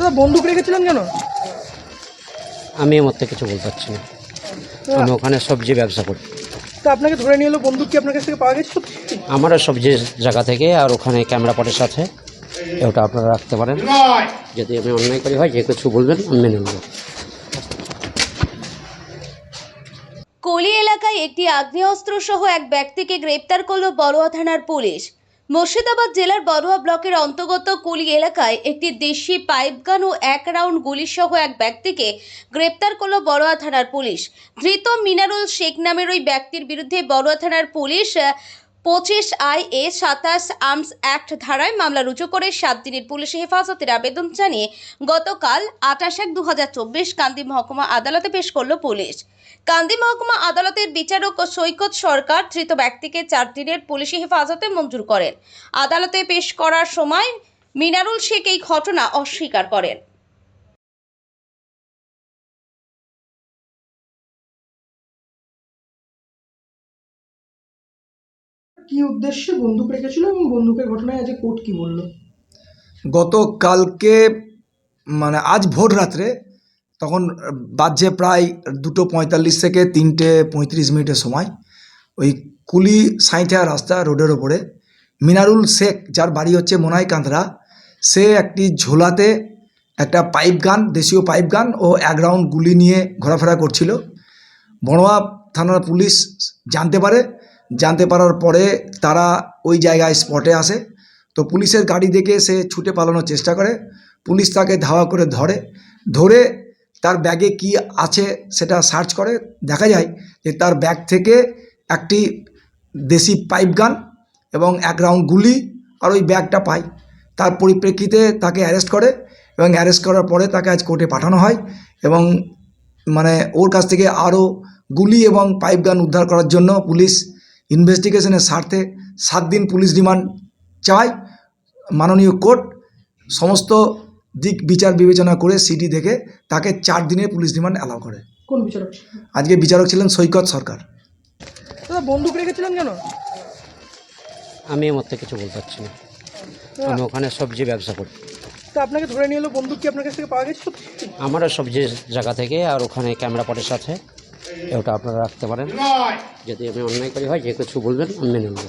দাদা বন্দুক রেখেছিলেন কেন? আমি এর মধ্যে কিছু বলতে পারছি না। আমি ওখানে সবজি ব্যবসা করি। তো আপনাকে ধরে নিয়ে এলো বন্দুক কি আপনার কাছ থেকে পাওয়া গেছে আমারও সবজি জায়গা থেকে আর ওখানে ক্যামেরা পটের সাথে। ওটা আপনারা রাখতে পারেন। যদি আমি অন্যায় করি হয় যে কিছু বলবেন আমি মেনে নেব। কলি এলাকায় একটি আগ্নেয়াস্ত্র সহ এক ব্যক্তিকে গ্রেপ্তার করল বড়ুয়া থানার পুলিশ। মুর্শিদাবাদ জেলার বড়ুয়া ব্লকের অন্তর্গত কুলি এলাকায় একটি দেশি পাইপগান ও এক রাউন্ড গুলি সহ এক ব্যক্তিকে গ্রেপ্তার করল বড়ুয়া থানার পুলিশ। ধৃত মিনারুল শেখ নামের ওই ব্যক্তির বিরুদ্ধে বড়ুয়া থানার পুলিশ পঁচিশ আই এ সাতাশ আর্মস অ্যাক্ট ধারায় মামলা রুজু করে সাত দিনের পুলিশি হেফাজতের আবেদন জানিয়ে গতকাল আঠাশ এক দু হাজার চব্বিশ কান্দি মহকুমা আদালতে পেশ করল পুলিশ। কান্দি মহকুমা আদালতের বিচারক ও সৈকত সরকার ধৃত ব্যক্তিকে চার দিনের পুলিশি হেফাজতে মঞ্জুর করেন। আদালতে পেশ করার সময় মিনারুল শেখ এই ঘটনা অস্বীকার করেন। কি উদ্দেশ্যে বন্দুক রেখেছিল এবং বন্দুকের ঘটনায় আজ কোর্ট কি বলল? গতকালকে মানে আজ ভোর রাত্রে তখন বাজছে প্রায় দুটো পঁয়তাল্লিশ থেকে তিনটে পঁয়ত্রিশ মিনিটের সময়। ওই কুলি সাঁইথা রাস্তা রোডের ওপরে। মিনারুল শেখ, যার বাড়ি হচ্ছে মোনাই কান্দরা সে একটি ঝোলাতে একটা পাইপ গান, দেশীয় পাইপ গান ও এক রাউন্ড গুলি নিয়ে ঘোরাফেরা করছিল। বড়োয়া থানার পুলিশ জানতে পারে। জানতে পারার পরে তারা ওই জায়গায় স্পটে আসে। তো পুলিশের গাড়ি দেখে সে ছুটে পালানোর চেষ্টা করে। পুলিশ তাকে ধাওয়া করে ধরে। ধরে তার ব্যাগে কি আছে সেটা সার্চ করে দেখা যায় যে তার ব্যাগ থেকে একটি দেশি পাইপ গান এবং এক রাউন্ড গুলি আর ওই ব্যাগটা পায়। তার পরিপ্রেক্ষিতে তাকে অ্যারেস্ট করে এবং অ্যারেস্ট করার পরে তাকে আজ কোর্টে পাঠানো হয় এবং মানে ওর কাছ থেকে আরও গুলি এবং পাইপ গান উদ্ধার করার জন্য পুলিশ ইনভেস্টিগেশনের স্বার্থে সাত দিন পুলিশ রিমান্ড চায়। মাননীয় কোর্ট সমস্ত দিক বিচার বিবেচনা করে সিটি দেখে তাকে চার দিনের পুলিশ রিমান্ড অ্যালাউ করে। কোন বিচারক? আজকে বিচারক ছিলেন সৈকত সরকার। দাদা বন্দুক রেখেছিলেন কেন? আমি এর মধ্যে কিছু বলতে পারছি না। আমি ওখানে সবজি ব্যবসা করি। তো আপনাকে ধরে নিয়ে এলো বন্দুক কি আপনার কাছ থেকে পাওয়া গেছে সত্যি? আমারও সবজি জায়গা থেকে আর ওখানে ক্যামেরা পটের সাথে। ওটা আপনারা রাখতে পারেন। যদি আমি অন্যায় করি হয় যে কিছু বলবেন আমি মেনে নেব।